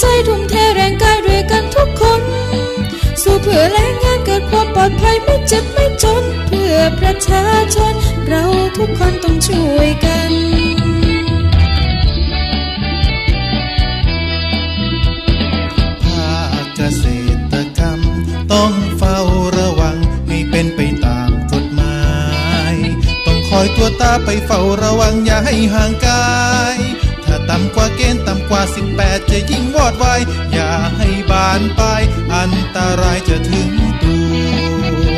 ใจทุ่มเทแรงกายด้วยกันทุกคน สู้เพื่อแรงงานเกิดความปลอดภัยไม่เจ็บไม่จน เพื่อประชาชน เราทุกคนต้องช่วยกันภาคเกษตรกรรมต้องเฝ้าระวังให้เป็นไปตามกฎหมาย ต้องคอยตัวตาไปเฝ้าระวังอย่าให้ห่างกาย ถ้าต่ำกว่าเกณฑ์ต่ำกว่า 18 จะยิ่งวอดไวอย่าให้บานปลายอันตรายจะถึงตัว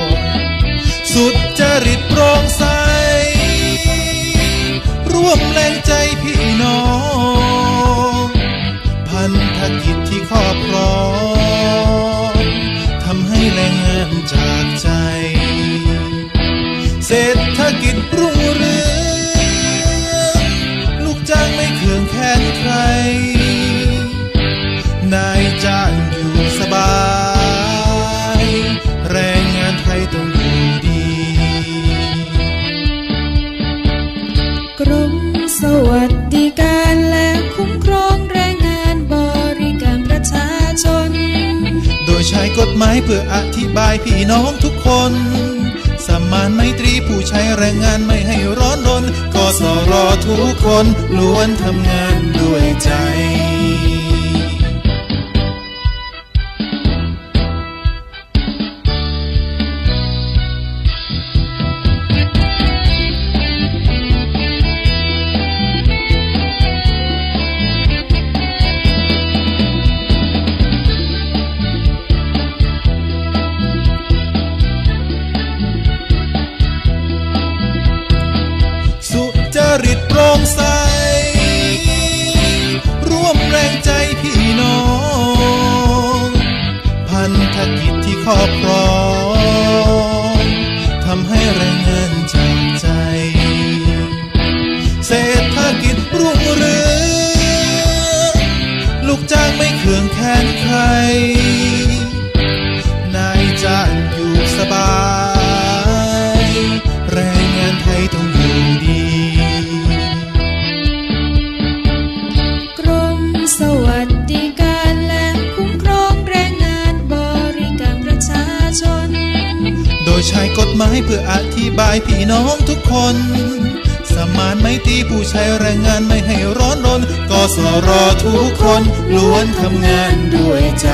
สุดจริตโปร่งใส ร่วมแรงใจพี่น้อง พันธกิจที่ครอบครองทำให้แรงงานจากใจ เศรษฐกิจรุ่งายจ้างอยู่สบาย แรงงานไทยต้องอยู่ดี กรมสวัสดิการและคุ้มครองแรงงานบริการประชาชน โดยใช้กฎหมายเพื่ออธิบายพี่น้องทุกคน สมานไมตรีผู้ใช้แรงงานไม่ให้ร้อนรนกสรทุกคนล้วนทำงานด้วยใจ ใจพี่น้อง พันธกิจที่ครอบครองทำให้แรงงานจากใจ เศรษฐกิจรุ่งเรืองลูกจ้างไม่เคืองแค้นใครายกฎหมายเพื่ออธิบายพี่น้องทุกคน สมานไม่ตีผู้ใช้แรงงานไม่ให้ร้อนรนกสรทุกคนล้วนทำงานด้วยใจ